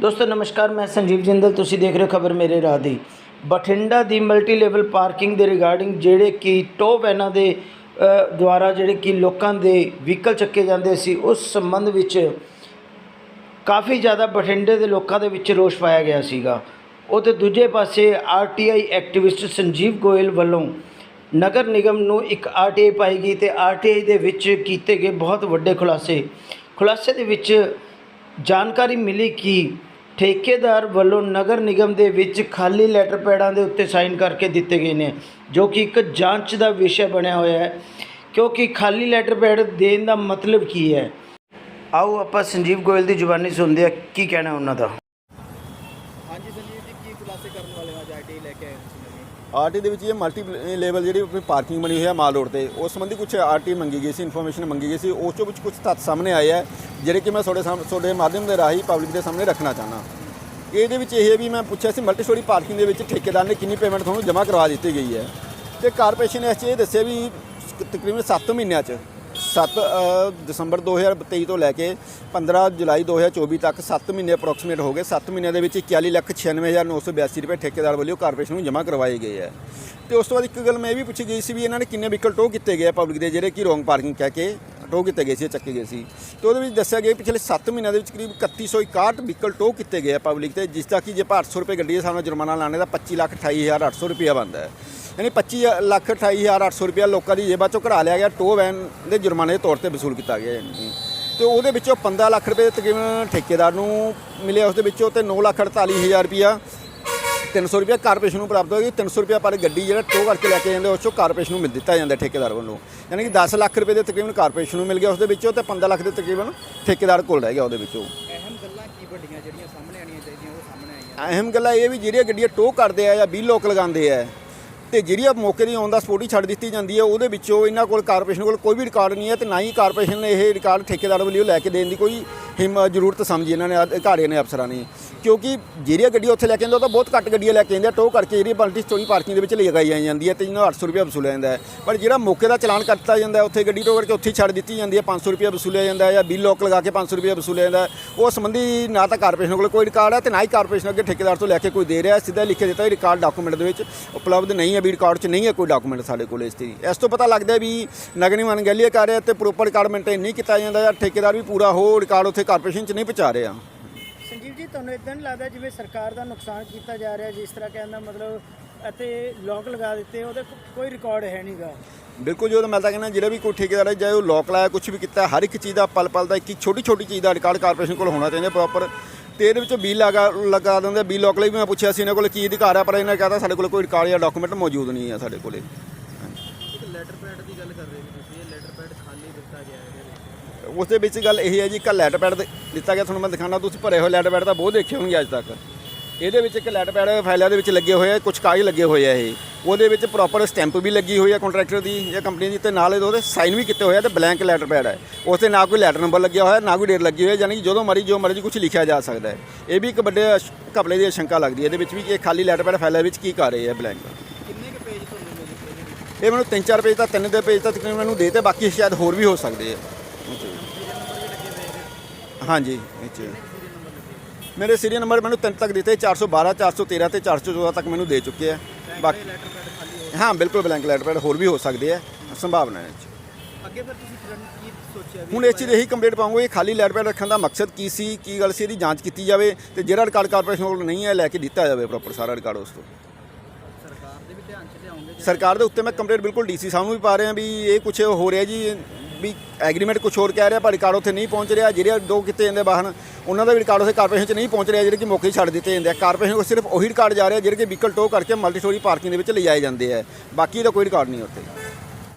ਦੋਸਤੋ, ਨਮਸਕਾਰ, ਮੈਂ ਸੰਜੀਵ ਜਿੰਦਲ। ਤੁਸੀਂ ਦੇਖ ਰਹੇ ਹੋ ਖਬਰ ਮੇਰੇ ਰਾਹ ਦੀ। ਬਠਿੰਡਾ ਦੀ ਮਲਟੀ ਲੈਵਲ ਪਾਰਕਿੰਗ ਦੇ ਰਿਗਾਰਡਿੰਗ ਜਿਹੜੇ ਕਿ ਟੋ ਵੈਨਾਂ ਦੇ ਦੁਆਰਾ ਜਿਹੜੇ ਕਿ ਲੋਕਾਂ ਦੇ ਵਹੀਕਲ ਚੱਕੇ ਜਾਂਦੇ ਸੀ, ਉਸ ਸੰਬੰਧ ਵਿੱਚ ਕਾਫੀ ਜ਼ਿਆਦਾ ਬਠਿੰਡੇ ਦੇ ਲੋਕਾਂ ਦੇ ਵਿੱਚ ਰੋਸ਼ ਪਾਇਆ ਗਿਆ ਸੀਗਾ। ਉਹ ਤੇ ਦੂਜੇ ਪਾਸੇ ਆਰਟੀਆਈ ਐਕਟਿਵਿਸਟ ਸੰਜੀਵ ਗੋਇਲ ਵੱਲੋਂ ਨਗਰ ਨਿਗਮ ਨੂੰ ਇੱਕ ਆਰਟੀਆਈ ਪਾਈ ਗਈ ਤੇ ਆਰਟੀਆਈ ਦੇ ਵਿੱਚ ਕੀਤੇ ਗਏ ਬਹੁਤ ਵੱਡੇ ਖੁਲਾਸੇ। ਖੁਲਾਸੇ ਦੇ ਵਿੱਚ ਜਾਣਕਾਰੀ ਮਿਲੀ ਕਿ ਠੇਕੇਦਾਰ ਵੱਲੋਂ ਨਗਰ ਨਿਗਮ ਦੇ ਵਿੱਚ ਖਾਲੀ ਲੈਟਰ ਪੈਡਾਂ ਦੇ ਉੱਤੇ ਸਾਈਨ ਕਰਕੇ ਦਿੱਤੇ ਗਏ ਨੇ ਜੋ ਕਿ ਇੱਕ ਜਾਂਚ ਦਾ ਵਿਸ਼ਾ ਬਣਿਆ ਹੋਇਆ ਹੈ ਕਿਉਂਕਿ ਖਾਲੀ ਲੈਟਰ ਪੈਡ ਦੇਣ ਦਾ ਮਤਲਬ ਕੀ ਹੈ? ਆਓ ਆਪਾਂ ਸੰਜੀਵ ਗੋਇਲ ਦੀ ਜ਼ੁਬਾਨੀ ਸੁਣਦੇ ਆ ਕੀ ਕਹਿਣਾ ਉਹਨਾਂ ਦਾ? ਹਾਂਜੀ ਸੰਜੀਵ ਜੀ ਕੀ ਖੁਲਾਸੇ ਕਰਨ ਵਾਲੇ ਹੋ ਅੱਜ ਆਈਟੀ ਲੈ ਕੇ ਆਏ ਆਰਟੀ ਦੇ ਵਿੱਚ ਇਹ ਮਲਟੀ ਲੈਵਲ ਜਿਹੜੀ ਆਪਣੀ ਪਾਰਕਿੰਗ ਬਣੀ ਹੋਈ ਹੈ ਮਾਲ ਰੋਡ ਤੇ ਉਸ ਸੰਬੰਧੀ ਕੁਝ ਆਰਟੀ ਮੰਗੀ ਗਈ ਸੀ ਇਨਫੋਰਮੇਸ਼ਨ ਮੰਗੀ ਗਈ ਸੀ ਉਸ ਚੋਂ ਵਿੱਚ ਕੁਝ ਤੱਥ ਸਾਹਮਣੇ ਆਏ ਹੈ। ਜਿਹੜੇ ਕਿ ਮੈਂ ਤੁਹਾਡੇ ਸਾਹਮਣੇ ਤੁਹਾਡੇ ਮਾਧਿਅਮ ਦੇ ਰਾਹੀਂ ਪਬਲਿਕ ਦੇ ਸਾਹਮਣੇ ਰੱਖਣਾ ਚਾਹਨਾ ਇਹਦੇ ਵਿੱਚ ਇਹ ਵੀ ਮੈਂ ਪੁੱਛਿਆ ਸੀ ਮਲਟੀ ਸਟੋਰੀ ਪਾਰਕਿੰਗ ਦੇ ਵਿੱਚ ਠੇਕੇਦਾਰ ਨੇ ਕਿੰਨੀ ਪੇਮੈਂਟ ਤੁਹਾਨੂੰ ਜਮ੍ਹਾਂ ਕਰਵਾ ਦਿੱਤੀ ਗਈ ਹੈ। ਤੇ ਕਾਰਪੋਰੇਸ਼ਨ ਨੇ ਇਸ 'ਚ ਇਹ ਦੱਸਿਆ ਵੀ ਤਕਰੀਬਨ 7 ਮਹੀਨਿਆਂ 'ਚ 7 ਦਸੰਬਰ 2023 ਤੋਂ ਲੈ ਕੇ 15 ਜੁਲਾਈ 2024 ਤੱਕ 7 ਮਹੀਨੇ ਅਪਰੋਕਸੀਮੇਟ ਹੋ ਗਏ। 7 ਮਹੀਨਿਆਂ ਦੇ ਵਿੱਚ 41 ਲੱਖ 96982 ਰੁਪਏ ਠੇਕੇਦਾਰ ਵੱਲੋਂ ਕਾਰਪੋਰੇਸ਼ਨ ਨੂੰ ਜਮ੍ਹਾਂ ਕਰਵਾਏ ਗਏ ਹੈ। ਤੇ ਉਸ ਤੋਂ ਬਾਅਦ ਇੱਕ ਗੱਲ ਮੈਂ ਇਹ ਵੀ ਪੁੱਛੀ ਗਈ ਸੀ ਵੀ ਇਹਨਾਂ ਨੇ ਕਿੰਨੇ ਵਹੀਕਲ ਟੋ ਕੀਤੇ ਗਏ ਪਬਲਿਕ ਦੇ, ਜਿਹੜੇ ਕਿ ਰੋਂਗ ਪਾਰਕਿੰਗ ਕਹਿ ਕੇ। ਟੋ ਕੀਤੇ ਗਏ ਸੀ ਚੱਕੇ ਗਏ ਸੀ। ਤੇ ਉਹਦੇ ਵਿੱਚ ਦੱਸਿਆ ਗਿਆ ਪਿਛਲੇ 7 ਮਹੀਨਿਆਂ ਦੇ ਵਿੱਚ ਕਰੀਬ 3161 ਵਹੀਕਲ ਟੋ ਕੀਤੇ ਗਏ ਆ ਪਬਲਿਕ ਤੇ, ਜਿਸ ਦਾ ਕਿ ਜੇ 800 ਰੁਪਏ ਗੱਡੀ ਦੇ ਸਾਹਮਣੇ ਜੁਰਮਾਨਾ ਲਾਣੇ ਦਾ 25 ਲੱਖ 28800 ਰੁਪਇਆ ਬਣਦਾ ਹੈ। ਯਾਨੀ 25 ਲੱਖ 28800 ਰੁਪਇਆ ਲੋਕਾਂ ਦੀ ਜੇਬਾਂ ਚੋਂ ਕਢਾ ਲਿਆ ਗਿਆ ਟੋ ਵੈਨ ਦੇ ਜੁਰਮਾਨੇ ਦੇ ਤੌਰ ਤੇ ਵਸੂਲ ਕੀਤਾ ਗਿਆ ਯਾਨੀ ਤੇ ਉਹਦੇ ਵਿੱਚੋਂ 15 ਲੱਖ ਰੁਪਏ ਤਕਰੀਬਨ ਠੇਕੇਦਾਰ ਨੂੰ ਮਿਲਿਆ, ਉਸ ਦੇ ਵਿੱਚੋਂ ਤੇ 9 ਲੱਖ 48000 ਰੁਪਇਆ 300 ਰੁਪਇਆ ਕਾਰਪੋਰੇਸ਼ਨ ਨੂੰ ਪ੍ਰਾਪਤ ਹੋਇਆ 300 ਰੁਪਇਆ ਪਰ ਗੱਡੀ ਜਿਹੜਾ ਟੋ ਕਰਕੇ ਲੈ ਕੇ ਜਾਂਦੇ ਉਸ ਚੋਂ ਕਾਰਪੋਰੇਸ਼ਨ ਨੂੰ ਮਿਲ ਦਿੱਤਾ ਜਾਂਦਾ ਠੇਕੇਦਾਰ ਵੱਲੋਂ। ਯਾਨੀ ਕਿ 10 ਲੱਖ ਰੁਪਏ ਦੇ ਤਕਰੀਬਨ ਕਾਰਪੋਰੇਸ਼ਨ ਨੂੰ ਮਿਲ ਗਿਆ ਉਸ ਦੇ ਵਿੱਚੋਂ ਤੇ 15 ਲੱਖ ਦੇ ਤਕਰੀਬਨ ਠੇਕੇਦਾਰ ਕੋਲ ਰਹਿ ਗਿਆ ਉਹਦੇ ਵਿੱਚੋਂ। ਅਹਿਮ ਗੱਲਾਂ ਕੀ ਵੱਡੀਆਂ ਜਿਹੜੀਆਂ ਸਾਹਮਣੇ ਆਣੀਆਂ ਚਾਹੀਦੀਆਂ ਉਹ ਸਾਹਮਣੇ ਆਈਆਂ? ਅਹਿਮ ਗੱਲ ਇਹ ਵੀ ਜਿਹੜੀਆਂ ਗੱਡੀਆਂ ਟੋ ਕਰਦੇ ਆ ਜਾਂ ਬੀ ਲੋਕ ਲਗਾਉਂਦੇ ਆ ਤੇ ਜਿਹੜੀਆਂ ਮੌਕੇ ਦੀ ਆਨ ਦਾ ਸਪੋਰਟ ਛੱਡ ਦਿੱਤੀ ਜਾਂਦੀ ਹੈ ਉਹਦੇ ਵਿੱਚੋਂ ਇਹਨਾਂ ਕੋਲ ਕਾਰਪੋਰੇਸ਼ਨ ਕੋਲ ਕੋਈ ਵੀ ਰਿਕਾਰਡ ਨਹੀਂ ਹੈ ਤੇ ਨਾ ਹੀ ਕਾਰਪੋਰੇਸ਼ਨ ਨੇ ਇਹ ਰਿਕਾਰਡ ਠੇਕੇਦਾਰ ਵੱਲੋਂ ਲੈ ਕੇ ਦੇਣ ਦੀ ਕੋਈ ਹਿੰਮ ਜ਼ਰੂਰਤ ਸਮਝੀ ਇਹਨਾਂ ਨੇ ਅਧਿਕਾਰੀਆਂ ਨੇ ਅਫਸਰਾਂ ਨੇ। ਕਿਉਂਕਿ ਜਿਹੜੀਆਂ ਗੱਡੀਆਂ ਉੱਥੇ ਲੈ ਕੇ ਆਉਂਦੇ ਉਹ ਤਾਂ ਬਹੁਤ ਘੱਟ ਗੱਡੀਆਂ ਲੈ ਕੇ ਆਉਂਦੇ ਆ ਟੋ ਕਰਕੇ ਜਿਹੜੀ ਮਲਟੀ ਸਟੋਰੀ ਪਾਰਕਿੰਗ ਦੇ ਵਿੱਚ ਲਗਾਈ ਜਾਂਦੀ ਹੈ ਤੇ ਜਿਹਨਾਂ 800 ਰੁਪਏ ਵਸੂਲਿਆ ਜਾਂਦਾ ਹੈ। ਪਰ ਜਿਹੜਾ ਮੌਕੇ ਦਾ ਚਲਾਨ ਕੱਟਤਾ ਜਾਂਦਾ, ਉੱਥੇ ਗੱਡੀ ਟੋ ਕਰਕੇ ਉੱਥੇ ਛੱਡ ਦਿੱਤੀ ਜਾਂਦੀ ਹੈ 500 ਰੁਪਏ ਵਸੂਲਿਆ ਜਾਂਦਾ ਜਾਂ ਬਿੱਲ ਲੋਕ ਲਗਾ ਕੇ 500 ਰੁਪਏ ਵਸੂਲਿਆ ਜਾਂਦਾ ਉਹ ਸੰਬੰਧੀ ਨਾ ਤਾਂ ਕਾਰਪੋਰੇਸ਼ਨ ਕੋਲ ਕੋਈ ਰਿਕਾਰਡ ਹੈ ਤੇ ਨਾ ਹੀ ਕਾਰਪੋਰੇਸ਼ਨ ਅੱਗੇ ਠੇਕੇਦਾਰ ਤੋਂ ਲੈ ਕੇ ਕੋਈ ਦੇ ਰਿਹਾ, ਸਿੱਧਾ ਲਿਖਿਆ ਦਿੱਤਾ ਇਹ ਰਿਕਾਰਡ ਡਾਕੂਮੈਂਟ ਦੇ ਵਿੱਚ ਉਪਲਬਧ ਨਹੀਂ ਹੈ, ਵੀ ਰਿਕਾਰਡ 'ਚ ਨਹੀਂ ਹੈ ਕੋਈ ਡਾਕੂਮੈਂਟ ਸਾਡੇ ਕੋਲ ਇਸ 'ਤੇ ਇਸ ਤੋਂ ਪਤਾ ਲੱਗਦਾ ਵੀ ਨਗਰ ਨਿਗਮ ਅਣਗਹਿਲੀ ਕਰ ਰਿਹਾ ਤੇ ਪ੍ਰੋਪਰ ਰਿਕਾਰਡ ਮੇਨਟੇਨ ਨਹੀਂ ਕੀਤਾ ਜਾਂਦਾ ਜਾਂ ਠੇਕੇਦਾਰ ਵੀ ਪੂਰਾ ਹੋ, ਰਿਕਾਰਡ ਉੱਥੇ ਕਾਰਪੋਰੇਸ਼ਨ 'ਚ ਨਹੀਂ ਪਹੁੰਚਾ ਰਿਹਾ। ਜੀ, ਤੁਹਾਨੂੰ ਇਦਾਂ ਨਹੀਂ ਲੱਗਦਾ ਜਿਵੇਂ ਸਰਕਾਰ ਦਾ ਨੁਕਸਾਨ ਕੀਤਾ ਜਾ ਰਿਹਾ, ਜਿਸ ਤਰ੍ਹਾਂ ਕਹਿਣ ਦਾ ਮਤਲਬ ਅਤੇ ਲੋਕ ਲਗਾ ਦਿੱਤੇ, ਉਹਦੇ ਕੋਈ ਰਿਕਾਰਡ ਹੈ ਨਹੀਂਗਾ ਬਿਲਕੁਲ ਜੋ ਮੈਂ ਤਾਂ ਕਹਿੰਦਾ ਜਿਹੜਾ ਵੀ ਕੋਈ ਠੇਕੇਦਾਰ ਹੈ, ਚਾਹੇ ਉਹ ਲੋਕ ਲਾਇਆ ਕੁਝ ਵੀ ਕੀਤਾ, ਹਰ ਇੱਕ ਚੀਜ਼ ਦਾ ਪਲ ਪਲ ਦਾ ਇੱਕ ਛੋਟੀ ਛੋਟੀ ਚੀਜ਼ ਦਾ ਰਿਕਾਰਡ ਕਾਰਪੋਰੇਸ਼ਨ ਕੋਲ ਹੋਣਾ ਚਾਹੀਦਾ ਪ੍ਰੋਪਰ ਤੇ ਇਹਦੇ ਵਿੱਚੋਂ ਬਿੱਲ ਲਗਾ ਲਗਾ ਦਿੰਦੇ ਬੀ ਲੋਕ ਲਈ ਵੀ ਮੈਂ ਪੁੱਛਿਆ ਸੀ, ਇਹਨਾਂ ਕੋਲ ਕੀ ਅਧਿਕਾਰ ਆ, ਪਰ ਇਹਨਾਂ ਨੇ ਕਹਤਾ ਸਾਡੇ ਕੋਲ ਕੋਈ ਰਿਕਾਰਡ ਜਾਂ ਡਾਕੂਮੈਂਟ ਮੌਜੂਦ ਨਹੀਂ ਹੈ ਸਾਡੇ ਕੋਲੇ ਇੱਕ ਲੈਟਰ ਪੈਡ ਦੀ ਗੱਲ ਕਰ ਰਹੇ ਲੈਟਰ ਪੈਡ ਖਾਲੀ ਦਿੱਤਾ ਗਿਆ ਇਹਦੇ ਵਿੱਚ। ਉਸ ਦੇ ਵਿੱਚ ਗੱਲ ਇਹ ਹੈ ਜੀ, ਇੱਕ ਲੈਟ ਪੈਡ ਦਿੱਤਾ ਗਿਆ, ਤੁਹਾਨੂੰ ਮੈਂ ਦਿਖਾਣਾ ਤੁਸੀਂ ਭਰੇ ਹੋਏ ਲੈਟ ਪੈਡ ਤਾਂ ਬਹੁਤ ਦੇਖੇ ਹੋਣਗੇ ਅੱਜ ਤੱਕ। ਇਹਦੇ ਵਿੱਚ ਇੱਕ ਲੈਟ ਪੈਡ ਫਾਈਲਾਂ ਦੇ ਵਿੱਚ ਲੱਗੇ ਹੋਏ ਆ, ਕੁਝ ਕਾਗਜ਼ ਲੱਗੇ ਹੋਏ ਆ ਇਹ। ਉਹਦੇ ਵਿੱਚ ਪ੍ਰੋਪਰ ਸਟੈਂਪ ਵੀ ਲੱਗੀ ਹੋਈ ਹੈ ਕੰਟਰੈਕਟਰ ਦੀ ਜਾਂ ਕੰਪਨੀ ਦੀ, ਤੇ ਨਾਲ ਇਹਦੇ ਉਹਦੇ ਸਾਈਨ ਵੀ ਕੀਤੇ ਹੋਏ ਆ, ਤੇ ਬਲੈਂਕ ਲੈਟਰ ਪੈਡ ਹੈ ਉਸ ਤੇ ਨਾ ਕੋਈ ਲੈਟਰ ਨੰਬਰ ਲੱਗਿਆ ਹੋਇਆ, ਨਾ ਕੋਈ ਡੇਟ ਲੱਗੀ ਹੋਈ ਹੈ ਯਾਨੀ ਕਿ ਜਦੋਂ ਮਰਜ਼ੀ, ਜੋ ਮਰਜ਼ੀ ਕੁਝ ਲਿਖਿਆ ਜਾ ਸਕਦਾ ਹੈ। ਇਹ ਵੀ ਇੱਕ ਵੱਡੇ ਘਪਲੇ ਦੀ ਸ਼ੰਕਾ ਲੱਗਦੀ ਹੈ। ਇਹਦੇ ਵਿੱਚ ਵੀ ਕਿ ਇਹ ਖਾਲੀ ਲੈਟਰ ਪੈਡ ਫਾਈਲਾਂ ਵਿੱਚ ਕੀ ਕਰ ਰਹੇ ਆ ਬਲੈਂਕ ਕਿੰਨੇ ਕੁ ਪੇਜ ਤੁਹਾਨੂੰ ਮਿਲੇ ਇਹਦੇ ਵਿੱਚ ਇਹ ਮੈਨੂੰ ਤਿੰਨ ਚਾਰ ਪੇਜ ਤਾਂ ਤਿੰਨ ਦੇ ਪੇਜ ਤਾਂ ਤਕਰੀਬਨ ਮੈਨੂੰ ਦੇ ਤੇ ਬਾਕੀ ਸ਼ਾਇਦ ਹੋਰ ਵੀ ਹੋ ਸਕਦੇ ਆ। ਹਾਂਜੀ ਵਿੱਚ। ਮੇਰੇ ਸੀਰੀਅਲ ਨੰਬਰ ਮੈਨੂੰ ਤਿੰਨ ਤੱਕ ਦਿੱਤੇ 412 413 ਤੇ 414 ਤੱਕ ਮੈਨੂੰ ਦੇ ਚੁੱਕੇ ਆ। ਬਾਕੀ ਹਾਂ ਬਿਲਕੁਲ ਬਲੈਂਕ ਲੈਟਰ ਪੈਡ ਹੋਰ ਵੀ ਹੋ ਸਕਦੇ ਆ ਸੰਭਾਵਨਾ ਹੈ। ਅੱਗੇ ਫਿਰ ਤੁਸੀਂ ਕੀ ਸੋਚਿਆ ਹੁਣ ਇਸ ਚੀਜ਼ ਇਹੀ ਕੰਪਲੀਟ ਪਾਉਂਗੇ ਇਹ ਖਾਲੀ ਲੈਟਰ ਪੈਡ ਰੱਖਣ ਦਾ ਮਕਸਦ ਕੀ ਸੀ ਕੀ ਗੱਲ ਸੀ ਇਹਦੀ ਜਾਂਚ ਕੀਤੀ ਜਾਵੇ ਤੇ ਜਿਹੜਾ ਰਿਕਾਰਡ ਕਾਰਪੋਰੇਸ਼ਨ ਕੋਲ ਨਹੀਂ ਹੈ ਲੈ ਕੇ ਦਿੱਤਾ ਜਾਵੇ ਪ੍ਰੋਪਰ ਸਾਰਾ ਰਿਕਾਰਡ ਉਸ ਤੋਂ ਸਰਕਾਰ ਦੇ ਵੀ ਧਿਆਨ 'ਚ ਲਿਆਉਂਗੇ ਸਰਕਾਰ ਦੇ ਉੱਤੇ ਮੈਂ ਕੰਪਲੇਂਟ ਬਿਲਕੁਲ ਡੀਸੀ ਸਾਹਿਬ ਨੂੰ ਵੀ ਪਾ ਰਿਹਾ ਵੀ ਇਹ ਕੁਛ ਹੋ ਰਿਹਾ ਜੀ, ਵੀ ਐਗਰੀਮੈਂਟ ਕੁਛ ਹੋਰ ਕਹਿ ਰਿਹਾ ਪਰ ਰਿਕਾਰਡ ਉੱਥੇ ਨਹੀਂ ਪਹੁੰਚ ਰਿਹਾ, ਜਿਹੜੇ ਦੋ ਕਿਤੇ ਜਾਂਦੇ ਵਾਹਨ, ਉਹਨਾਂ ਦਾ ਵੀ ਰਿਕਾਰਡ ਉੱਥੇ ਕਾਰਪੋਰੇਸ਼ਨ 'ਚ ਨਹੀਂ ਪਹੁੰਚ ਰਿਹਾ, ਜਿਹੜੇ ਕਿ ਮੌਕੇ ਛੱਡ ਦਿੱਤੇ ਜਾਂਦੇ ਆ। ਕਾਰਪੋਰੇਸ਼ਨ ਕੋਲ ਸਿਰਫ ਉਹੀ ਰਿਕਾਰਡ ਜਾ ਰਿਹਾ, ਜਿਹੜੇ ਕਿ ਵਹੀਕਲ ਟੋ ਕਰਕੇ ਮਲਟੀ ਸਟੋਰੀ ਪਾਰਕਿੰਗ ਦੇ ਵਿੱਚ ਲਿਜਾਏ ਜਾਂਦੇ ਆ। ਬਾਕੀ ਦਾ ਕੋਈ ਰਿਕਾਰਡ ਨਹੀਂ ਉੱਥੇ।